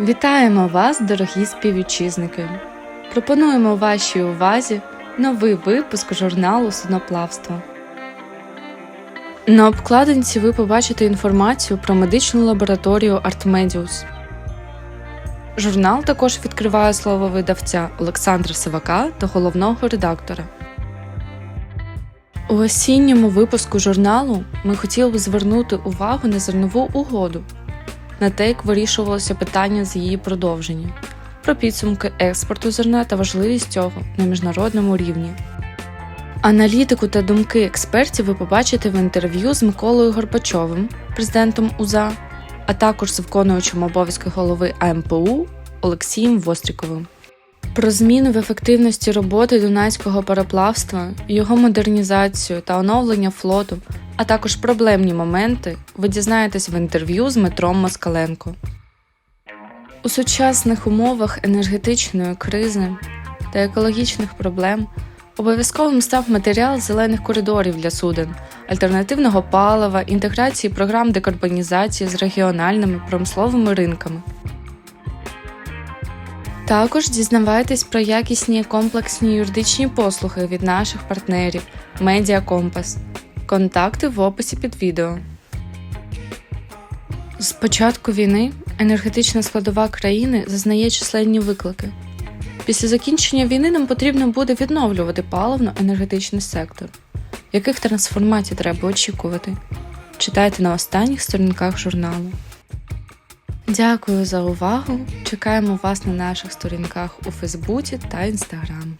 Вітаємо вас, дорогі співвітчизники! Пропонуємо вашій увазі новий випуск журналу Судноплавство. На обкладинці ви побачите інформацію про медичну лабораторію Артмедіус. Журнал також відкриває слово видавця Олександра Сивака та головного редактора. У осінньому випуску журналу ми хотіли б звернути увагу на зернову угоду, на те, як вирішувалося питання з її продовження, про підсумки експорту зерна та важливість цього на міжнародному рівні. Аналітику та думки експертів ви побачите в інтерв'ю з Миколою Горбачовим, президентом УЗА, а також з виконуючим обов'язки голови АМПУ Олексієм Востріковим. Про зміни в ефективності роботи дунайського пароплавства, його модернізацію та оновлення флоту, а також проблемні моменти ви дізнаєтесь в інтерв'ю з Метром Москаленко. У сучасних умовах енергетичної кризи та екологічних проблем обов'язковим став матеріал зелених коридорів для суден, альтернативного палива, інтеграції програм декарбонізації з регіональними промисловими ринками. Також дізнавайтесь про якісні комплексні юридичні послуги від наших партнерів Медіа Компас. Контакти в описі під відео. З початку війни енергетична складова країни зазнає численні виклики. Після закінчення війни нам потрібно буде відновлювати паливно-енергетичний сектор. Яких трансформацій треба очікувати? Читайте на останніх сторінках журналу. Дякую за увагу! Чекаємо вас на наших сторінках у Фейсбуці та Інстаграм.